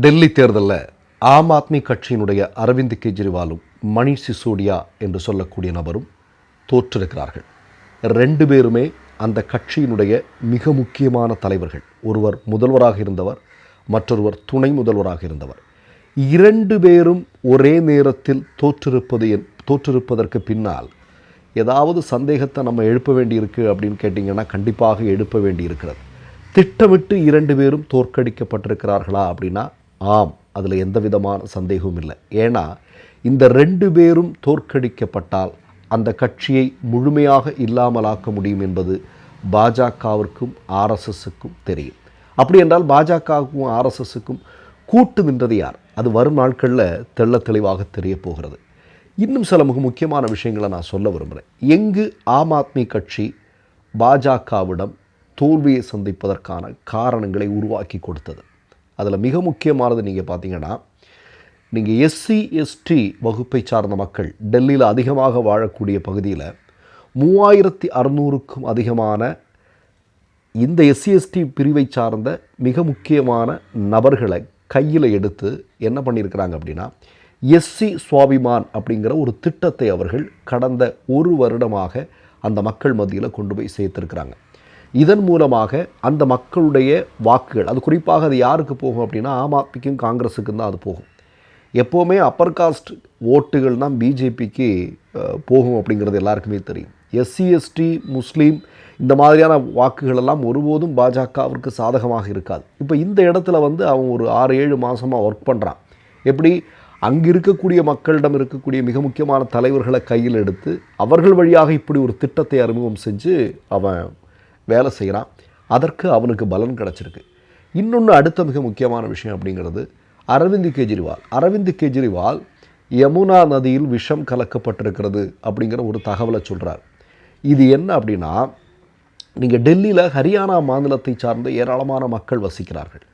டெல்லி தேர்தலில் ஆம் ஆத்மி கட்சியினுடைய அரவிந்த் கெஜ்ரிவாலும் மணிஷ் சிசோடியா என்று சொல்லக்கூடிய நபரும் தோற்றிருக்கிறார்கள். ரெண்டு பேருமே அந்த கட்சியினுடைய மிக முக்கியமான தலைவர்கள். ஒருவர் முதல்வராக இருந்தவர் மற்றொருவர் துணை முதல்வராக இருந்தவர். இரண்டு பேரும் ஒரே நேரத்தில் தோற்றிருப்பது என் தோற்றிருப்பதற்கு பின்னால் ஏதாவது சந்தேகத்தை நம்ம எழுப்ப வேண்டியிருக்கு அப்படின்னு கேட்டிங்கன்னா கண்டிப்பாக எழுப்ப வேண்டியிருக்கிறது. திட்டமிட்டு இரண்டு பேரும் தோற்கடிக்கப்பட்டிருக்கிறார்களா அப்படின்னா ஆம் அதில் எந்த விதமான சந்தேகமும் இல்லை. ஏன்னா இந்த ரெண்டு பேரும் தோற்கடிக்கப்பட்டால் அந்த கட்சியை முழுமையாக இல்லாமலாக்க முடியும் என்பது பாஜகவிற்கும் ஆர்எஸ்எஸுக்கும் தெரியும். அப்படி என்றால் பாஜகவுக்கும் ஆர்எஸ்எஸுக்கும் கூட்டு நின்றது யார்? அது வரும் நாட்களில் தெள்ள தெளிவாக தெரிய போகிறது. இன்னும் சில மிக முக்கியமான விஷயங்களை நான் சொல்ல விரும்புகிறேன். எங்கு ஆம் ஆத்மி கட்சி பாஜகவிடம் தோல்வியை சந்திப்பதற்கான காரணங்களை உருவாக்கி கொடுத்தது? அதில் மிக முக்கியமானது நீங்கள் பார்த்தீங்கன்னா நீங்கள் எஸ்சி எஸ்டி வகுப்பை சார்ந்த மக்கள் டெல்லியில் அதிகமாக வாழக்கூடிய பகுதியில் மூவாயிரத்தி அறநூறுக்கும் அதிகமான இந்த எஸ்சி எஸ்டி பிரிவை சார்ந்த மிக முக்கியமான நபர்களை கையில் எடுத்து என்ன பண்ணியிருக்கிறாங்க அப்படின்னா எஸ்சி சுவாபிமான் அப்படிங்கிற ஒரு திட்டத்தை அவர்கள் கடந்த ஒரு வருடமாக அந்த மக்கள் மத்தியில் கொண்டு போய் சேர்த்துருக்கிறாங்க. இதன் மூலமாக அந்த மக்களுடைய வாக்குகள் அது குறிப்பாக அது யாருக்கு போகும் அப்படின்னா ஆம் ஆத்மிக்கும் காங்கிரஸுக்கும் தான் அது போகும். எப்போவுமே அப்பர் காஸ்ட் ஓட்டுகள் தான் பிஜேபிக்கு போகும் அப்படிங்கிறது எல்லாருக்குமே தெரியும். எஸ்சி எஸ்டி முஸ்லீம் இந்த மாதிரியான வாக்குகள் எல்லாம் ஒருபோதும் பாஜகவிற்கு சாதகமாக இருக்காது. இப்போ இந்த இடத்துல வந்து அவன் ஒரு ஆறு ஏழு மாதமாக ஒர்க் பண்ணுறான் எப்படி? அங்கே இருக்கக்கூடிய மக்களிடம் இருக்கக்கூடிய மிக முக்கியமான தலைவர்களை கையில் எடுத்து அவர்கள் வழியாக இப்படி ஒரு திட்டத்தை அறிமுகம் செஞ்சு அவன் வேலை செய்கிறான். அதற்கு அவனுக்கு பலன் கிடச்சிருக்கு. இன்னொன்று அடுத்த மிக முக்கியமான விஷயம் அப்படிங்கிறது அரவிந்த் கெஜ்ரிவால். அரவிந்த் கெஜ்ரிவால் யமுனா நதியில் விஷம் கலக்கப்பட்டிருக்கிறது அப்படிங்கிற ஒரு தகவலை சொல்கிறார் இது என்ன அப்படின்னா நீங்கள் டெல்லியில் ஹரியானா மாநிலத்தை சார்ந்த ஏராளமான மக்கள் வசிக்கிறார்கள்.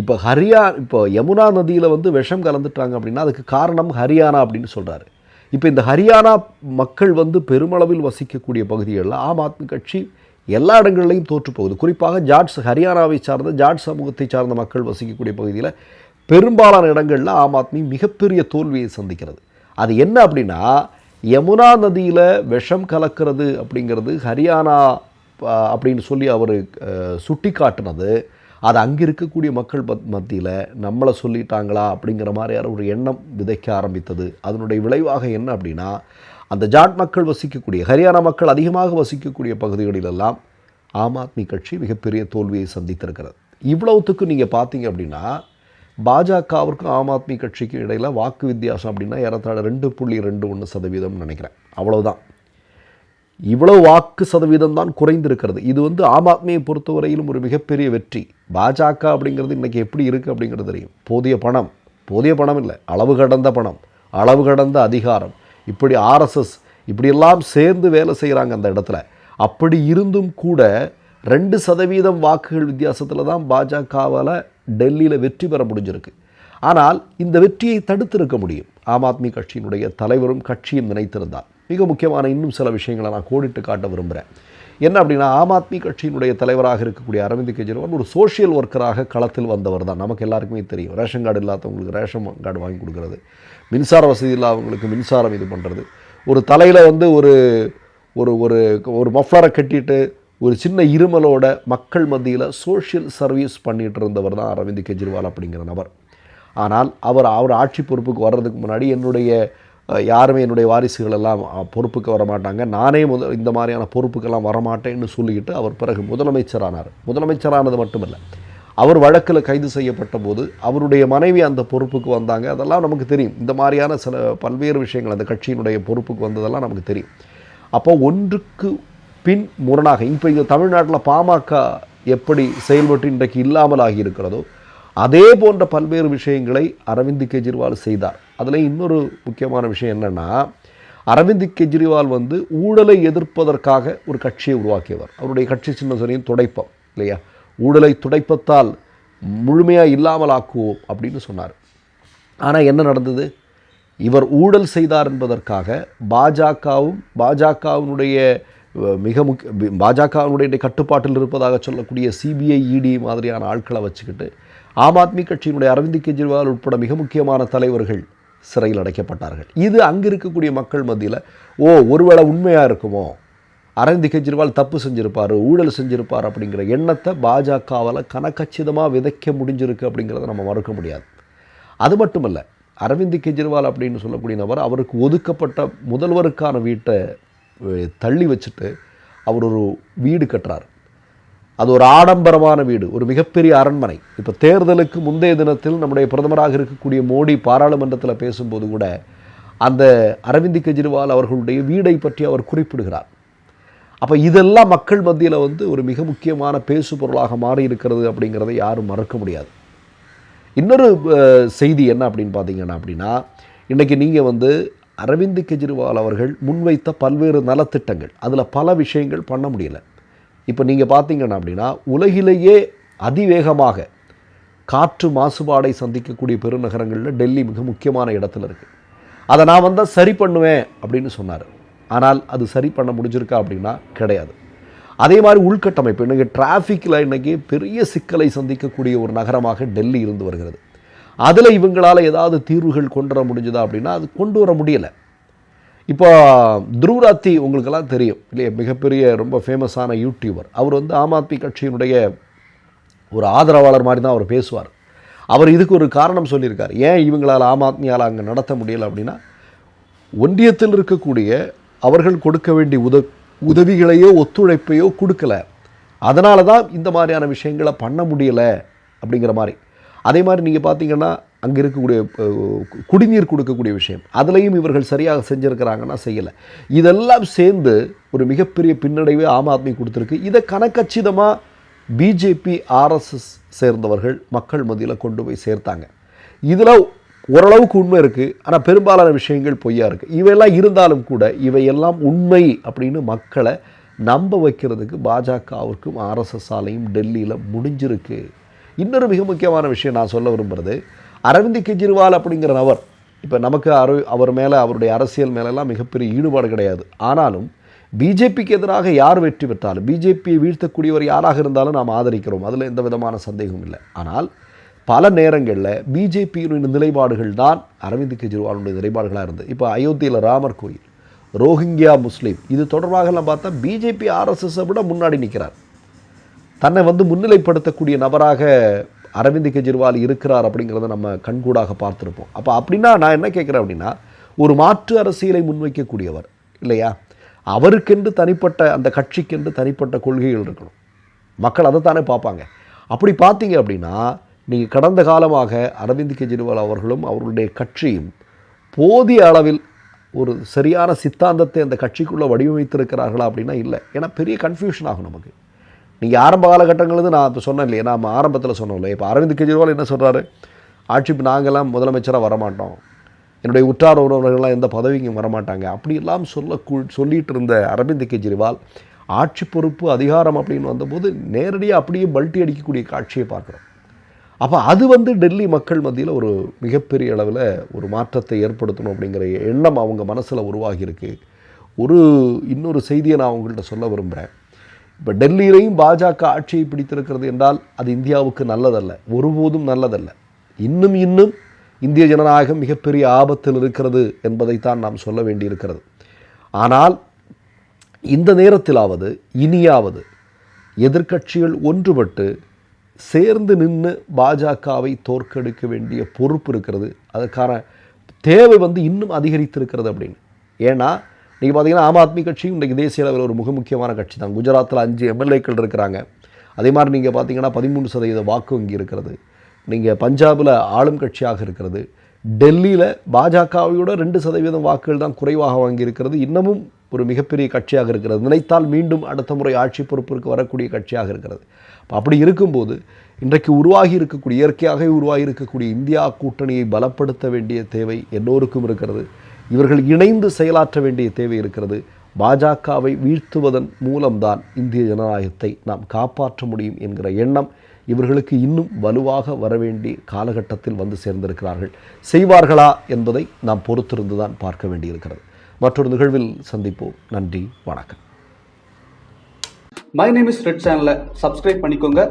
இப்போ ஹரியா இப்போ யமுனா நதியில் வந்து விஷம் கலந்துட்டாங்க அப்படின்னா அதுக்கு காரணம் ஹரியானா அப்படின்னு சொல்கிறாரு இப்போ இந்த ஹரியானா மக்கள் வந்து பெருமளவில் வசிக்கக்கூடிய பகுதிகளில் ஆம் ஆத்மி கட்சி எல்லா இடங்கள்லையும் தோற்று போகுது குறிப்பாக ஜாட்ஸ் ஹரியானாவை சார்ந்த ஜாட் சமூகத்தை சார்ந்த மக்கள் வசிக்கக்கூடிய பகுதியில் பெரும்பாலான இடங்களில் ஆம் ஆத்மி மிகப்பெரிய தோல்வியை சந்திக்கிறது. அது என்ன அப்படின்னா யமுனா நதியில் விஷம் கலக்கிறது அப்படிங்கிறது ஹரியானா அப்படின்னு சொல்லி அவர் சுட்டி காட்டினது அது அங்கே இருக்கக்கூடிய மக்கள் மத்தியில் நம்மளை சொல்லிட்டாங்களா அப்படிங்கிற மாதிரியான ஒரு எண்ணம் விதைக்க ஆரம்பித்தது. அதனுடைய விளைவாக என்ன அப்படின்னா அந்த ஜாட் மக்கள் வசிக்கக்கூடிய ஹரியானா மக்கள் அதிகமாக வசிக்கக்கூடிய பகுதிகளிலெல்லாம் ஆம் ஆத்மி கட்சி மிகப்பெரிய தோல்வியை சந்தித்திருக்கிறது. இவ்வளவுத்துக்கு நீங்கள் பார்த்தீங்க அப்படின்னா பாஜகவிற்கும் ஆம் ஆத்மி கட்சிக்கும் இடையில் வாக்கு வித்தியாசம் அப்படின்னா ஏறத்தாழ ரெண்டு புள்ளி ரெண்டு ஒன்று சதவீதம் நினைக்கிறேன். அவ்வளவுதான். இவ்வளோ வாக்கு சதவீதம் தான் குறைந்திருக்கிறது. இது வந்து ஆம் ஆத்மியை பொறுத்தவரையிலும் ஒரு மிகப்பெரிய வெற்றி. பாஜக அப்படிங்கிறது இன்றைக்கி எப்படி இருக்குது அப்படிங்கிறது தெரியும். போதிய பணம். போதிய பணம் இல்லை. அளவு கடந்த பணம். அளவு கடந்த அதிகாரம். இப்படி ஆர்எஸ்எஸ் இப்படியெல்லாம் சேர்ந்து வேலை செய்கிறாங்க அந்த இடத்துல. அப்படி இருந்தும் கூட ரெண்டு சதவீதம் வாக்குகள் வித்தியாசத்தில் தான் பாஜகவால் டெல்லியில் வெற்றி பெற முடிஞ்சிருக்கு. ஆனால் இந்த வெற்றியை தடுத்திருக்க முடியும். ஆம் ஆத்மி கட்சியினுடைய தலைவரும் கட்சியும் நினைத்திருந்தார். மிக முக்கியமான இன்னும் சில விஷயங்களை நான் கோடிட்டு காட்ட விரும்புகிறேன் என்ன அப்படின்னா ஆம் ஆத்மி கட்சியினுடைய தலைவராக இருக்கக்கூடிய அரவிந்த் கெஜ்ரிவால் ஒரு சோஷியல் ஒர்க்கராக களத்தில் வந்தவர் தான். நமக்கு எல்லாருக்குமே தெரியும். ரேஷன் கார்டு இல்லாதவங்களுக்கு ரேஷன் கார்டு வாங்கி கொடுக்குறது. மின்சார வசதி இல்லாதவங்களுக்கு மின்சாரம் இது பண்ணுறது ஒரு தலையில் வந்து ஒரு ஒரு ஒரு ஒரு மஃப்ளரை கட்டிட்டு ஒரு சின்ன இருமலோட மக்கள் மத்தியில் சோஷியல் சர்வீஸ் பண்ணிகிட்டு இருந்தவர் தான் அரவிந்த் கெஜ்ரிவால் அப்படிங்கிற நபர். ஆனால் அவர் அவர் ஆட்சி பொறுப்புக்கு வர்றதுக்கு முன்னாடி என்னுடைய யாருமே என்னுடைய வாரிசுகள் எல்லாம் பொறுப்புக்கு வர மாட்டாங்க நானே முத இந்த மாதிரியான பொறுப்புக்கெல்லாம் வரமாட்டேன்னு சொல்லிக்கிட்டு அவர் பிறகு முதலமைச்சரானார். முதலமைச்சரானது மட்டுமல்ல அவர் வழக்கில் கைது செய்யப்பட்ட போது அவருடைய மனைவி அந்த பொறுப்புக்கு வந்தாங்க. அதெல்லாம் நமக்கு தெரியும். இந்த மாதிரியான சில பல்வேறு விஷயங்கள் அந்த கட்சியினுடைய பொறுப்புக்கு வந்ததெல்லாம் நமக்கு தெரியும். அப்போ ஒன்றுக்கு பின் முரணாக இப்போ இந்த தமிழ்நாட்டில் பாமக எப்படி செயல்பட்டு இன்றைக்கு இல்லாமல் ஆகியிருக்கிறதோ அதே போன்ற பல்வேறு விஷயங்களை அரவிந்த் கெஜ்ரிவால் செய்தார். அதில் இன்னொரு முக்கியமான விஷயம் என்னென்னா அரவிந்த் கெஜ்ரிவால் வந்து ஊழலை எதிர்ப்பதற்காக ஒரு கட்சியை உருவாக்கியவர். அவருடைய கட்சி சின்ன சொன்னையும் துடைப்பம் இல்லையா? ஊழலை துடைப்பத்தால் முழுமையாக இல்லாமல் ஆக்குவோம் அப்படின்னு சொன்னார். ஆனால் என்ன நடந்தது? இவர் ஊழல் செய்தார் என்பதற்காக பாஜகவும் பாஜகவினுடைய மிக முக்கிய பாஜகவினுடைய கட்டுப்பாட்டில் இருப்பதாக சொல்லக்கூடிய சிபிஐ இடி மாதிரியான ஆட்களை வச்சுக்கிட்டு ஆம் ஆத்மி கட்சியினுடைய அரவிந்த் கெஜ்ரிவால் உட்பட மிக முக்கியமான தலைவர்கள் சிறையில் அடைக்கப்பட்டார்கள். இது அங்கே இருக்கக்கூடிய மக்கள் மத்தியில் ஓ ஒருவேளை உண்மையாக இருக்குமோ? அரவிந்த் கெஜ்ரிவால் தப்பு செஞ்சுருப்பார் ஊழல் செஞ்சுருப்பார் அப்படிங்கிற எண்ணத்தை பாஜகவால் கனக்கச்சிதமாக விதைக்க முடிஞ்சிருக்கு அப்படிங்கிறத நம்ம மறுக்க முடியாது. அது மட்டுமல்ல அரவிந்த் கெஜ்ரிவால் அப்படின்னு சொல்லக்கூடிய நபர் அவருக்கு ஒதுக்கப்பட்ட முதல்வருக்கான வீட்டை தள்ளி வச்சுட்டு அவர் ஒரு வீடு கட்டுறார். அது ஒரு ஆடம்பரமான வீடு ஒரு மிகப்பெரிய அரண்மனை. இப்போ தேர்தலுக்கு முந்தைய தினத்தில் நம்முடைய பிரதமராக இருக்கக்கூடிய மோடி பாராளுமன்றத்தில் பேசும்போது கூட அந்த அரவிந்த் கெஜ்ரிவால் அவர்களுடைய வீடை பற்றி அவர் குறிப்பிடுகிறார். அப்போ இதெல்லாம் மக்கள் மத்தியில் வந்து ஒரு மிக முக்கியமான பேசு பொருளாக மாறி இருக்கிறது அப்படிங்கிறத யாரும் மறக்க முடியாது. இன்னொரு செய்தி என்ன அப்படின்னு பார்த்தீங்கன்னா அப்படின்னா இன்றைக்கி நீங்கள் வந்து அரவிந்த் கெஜ்ரிவால் அவர்கள் முன்வைத்த பல்வேறு நலத்திட்டங்கள் அதில் பல விஷயங்கள் பண்ண முடியலை. இப்போ நீங்கள் பார்த்தீங்கன்னா அப்படின்னா உலகிலேயே அதிவேகமாக காற்று மாசுபாடை சந்திக்கக்கூடிய பெருநகரங்களில் டெல்லி மிக முக்கியமான இடத்துல இருக்குது அதை நான் வந்தால் சரி பண்ணுவேன் அப்படின்னு சொன்னார். ஆனால் அது சரி பண்ண முடிஞ்சிருக்கா அப்படின்னா கிடையாது. அதே மாதிரி உள்கட்டமைப்பு இன்றைக்கி டிராஃபிக்கில் இன்றைக்கி பெரிய சிக்கலை சந்திக்கக்கூடிய ஒரு நகரமாக டெல்லி இருந்து வருகிறது. அதில் இவங்களால் ஏதாவது தீர்வுகள் கொண்டு வர முடிஞ்சுதா அப்படின்னா அது கொண்டு வர முடியலை. இப்போ துருவராத்தி உங்களுக்கெல்லாம் தெரியும் இல்லையா? மிகப்பெரிய ரொம்ப ஃபேமஸான யூடியூபர் அவர் வந்து ஆம் ஆத்மி கட்சியினுடைய ஒரு ஆதரவாளர் மாதிரி தான் அவர் பேசுவார். அவர் இதுக்கு ஒரு காரணம் சொல்லியிருக்கார். ஏன் இவங்களால் ஆம் ஆத்மியால் அங்கே நடத்த முடியலை அப்படின்னா ஒன்றியத்தில் இருக்கக்கூடிய அவர்கள் கொடுக்க வேண்டிய உத உதவிகளையோ ஒத்துழைப்பையோ கொடுக்கல. அதனால தான் இந்த மாதிரியான விஷயங்களை பண்ண முடியலை அப்படிங்கிற மாதிரி. அதே மாதிரி நீங்கள் பார்த்தீங்கன்னா அங்கே இருக்கக்கூடிய குடிநீர் கொடுக்கக்கூடிய விஷயம். அதுலேயும் இவர்கள் சரியாக செஞ்சுருக்கிறாங்கன்னா செய்யலை. இதெல்லாம் சேர்ந்து ஒரு மிகப்பெரிய பின்னடைவை ஆம் ஆத்மி கொடுத்துருக்கு. இதை கணக்கச்சிதமாக பிஜேபி ஆர்எஸ்எஸ் சேர்ந்தவர்கள் மக்கள் மத்தியில் கொண்டு போய் சேர்த்தாங்க. இதில் ஓரளவுக்கு உண்மை இருக்குது ஆனால் பெரும்பாலான விஷயங்கள் பொய்யா இருக்குது இவையெல்லாம் இருந்தாலும் கூட இவையெல்லாம் உண்மை அப்படின்னு மக்களை நம்ப வைக்கிறதுக்கு பாஜகவிற்கும் ஆர்எஸ்எஸ் ஆலையும் டெல்லியில் முடிஞ்சிருக்கு. இன்னொரு மிக முக்கியமான விஷயம் நான் சொல்ல விரும்புகிறது அரவிந்த் கெஜ்ரிவால் அப்படிங்கிற நபர் இப்போ நமக்கு அரு அவர் மேலே அவருடைய அரசியல் மேலெல்லாம் மிகப்பெரிய ஈடுபாடு கிடையாது. ஆனாலும் பிஜேபிக்கு எதிராக யார் வெற்றி பெற்றாலும் பிஜேபியை வீழ்த்தக்கூடியவர் யாராக இருந்தாலும் நாம் ஆதரிக்கிறோம். அதில் எந்த விதமான சந்தேகமும் இல்லை. ஆனால் பல நேரங்களில் பிஜேபியினுடைய நிலைப்பாடுகள் தான் அரவிந்த் கெஜ்ரிவாலுடைய நிலைப்பாடுகளாக இருந்தது. இப்போ அயோத்தியில் ராமர் கோயில் ரோஹிங்கியா முஸ்லீம் இது தொடர்பாகலாம் பார்த்தா பிஜேபி ஆர்எஸ்எஸை விட முன்னாடி நிற்கிறார் தன்னை வந்து முன்னிலைப்படுத்தக்கூடிய நபராக அரவிந்த் கெஜ்ரிவால் இருக்கிறார் அப்படிங்கிறத நம்ம கண்கூடாக பார்த்துருப்போம். அப்போ அப்படின்னா நான் என்ன கேட்குறேன் அப்படின்னா ஒரு மாற்று அரசியலை முன்வைக்கக்கூடியவர் இல்லையா? அவருக்கென்று தனிப்பட்ட அந்த கட்சிக்கென்று தனிப்பட்ட கொள்கைகள் இருக்கணும். மக்கள் அதை தானே பார்ப்பாங்க. அப்படி பார்த்தீங்க அப்படின்னா நீங்கள் கடந்த காலமாக அரவிந்த் கெஜ்ரிவால் அவர்களும் அவர்களுடைய கட்சியும் போதிய அளவில் ஒரு சரியான சித்தாந்தத்தை அந்த கட்சிக்குள்ளே வடிவமைத்திருக்கிறார்களா அப்படின்னா இல்லை. ஏன்னா பெரிய கன்ஃபியூஷன் ஆகும் நமக்கு. நீங்கள் ஆரம்ப காலகட்டங்கள்லேருந்து நான் இப்போ சொன்னேன் இல்லையா? நாம் ஆரம்பத்தில் சொன்னோம் இல்லையா? இப்போ அரவிந்த் கெஜ்ரிவால் என்ன சொல்கிறாரு ஆட்சிக்கு நாங்கள்லாம் முதலமைச்சராக வரமாட்டோம். என்னுடைய உற்றார் உறவினர்கள்லாம் எந்த பதவிக்கும் வரமாட்டாங்க. அப்படியெல்லாம் சொல்ல சொல்லிகிட்டு இருந்த அரவிந்த் கெஜ்ரிவால் ஆட்சி பொறுப்பு அதிகாரம் அப்படின்னு வந்தபோது நேரடியாக அப்படியே பல்ட்டி அடிக்கக்கூடிய காட்சியை பார்க்குறோம். அப்போ அது வந்து டெல்லி மக்கள் மத்தியில் ஒரு மிகப்பெரிய அளவில் ஒரு மாற்றத்தை ஏற்படுத்தணும் அப்படிங்கிற எண்ணம் அவங்க மனசில் உருவாகியிருக்கு. ஒரு இன்னொரு செய்தியை நான் உங்கள்கிட்ட சொல்ல விரும்புகிறேன் இப்போ டெல்லியிலையும் பாஜக ஆட்சியை பிடித்திருக்கிறது என்றால் அது இந்தியாவுக்கு நல்லதல்ல. ஒருபோதும் நல்லதல்ல. இன்னும் இன்னும் இந்திய ஜனநாயகம் மிகப்பெரிய ஆபத்தில் இருக்கிறது என்பதைத்தான் நாம் சொல்ல வேண்டியிருக்கிறது. ஆனால் இந்த நேரத்திலாவது இனியாவது எதிர்க்கட்சிகள் ஒன்றுபட்டு சேர்ந்து நின்று பாஜகவை தோற்கடிக்க வேண்டிய பொறுப்பு இருக்கிறது. அதுக்கான தேவை வந்து இன்னும் அதிகரித்திருக்கிறது அப்படின்னு. ஏன்னா இன்றைக்கி பார்த்தீங்கன்னா ஆம் ஆத்மி கட்சியும் இன்றைக்கு தேசிய அளவில் ஒரு மிக முக்கியமான கட்சி தான். குஜராத்தில் அஞ்சு எம்எல்ஏக்கள் இருக்கிறாங்க. அதே மாதிரி நீங்கள் பார்த்தீங்கன்னா பதிமூணு சதவீத வாக்கு வங்கி இருக்கிறது. நீங்கள் பஞ்சாபில் ஆளும் கட்சியாக இருக்கிறது. டெல்லியில் பாஜகவையோட ரெண்டு சதவீதம் வாக்குகள் தான் குறைவாக வாங்கியிருக்கிறது இன்னமும் ஒரு மிகப்பெரிய கட்சியாக இருக்கிறது. நினைத்தால் மீண்டும் அடுத்த முறை ஆட்சி பொறுப்பிற்கு வரக்கூடிய கட்சியாக இருக்கிறது. அப்படி இருக்கும்போது இன்றைக்கு உருவாகி இருக்கக்கூடிய இயற்கையாகவே உருவாகி இருக்கக்கூடிய இந்தியா கூட்டணியை பலப்படுத்த வேண்டிய தேவை எல்லோருக்கும் இருக்கிறது. இவர்கள் இணைந்து செயலாற்ற வேண்டிய தேவை இருக்கிறது. பாஜகவை வீழ்த்துவதன் மூலம்தான் இந்திய ஜனநாயகத்தை நாம் காப்பாற்ற முடியும் என்கிற எண்ணம் இவர்களுக்கு இன்னும் வலுவாக வரவேண்டிய காலகட்டத்தில் வந்து சேர்ந்திருக்கிறார்கள். செய்வார்களா என்பதை நாம் பொறுத்திருந்து தான் பார்க்க வேண்டியிருக்கிறது. மற்றொரு நிகழ்வில் சந்திப்போம். நன்றி வணக்கம். மை நேம் இஸ் ரெட் சேனலை சப்ஸ்கிரைப் பண்ணிக்கோங்க.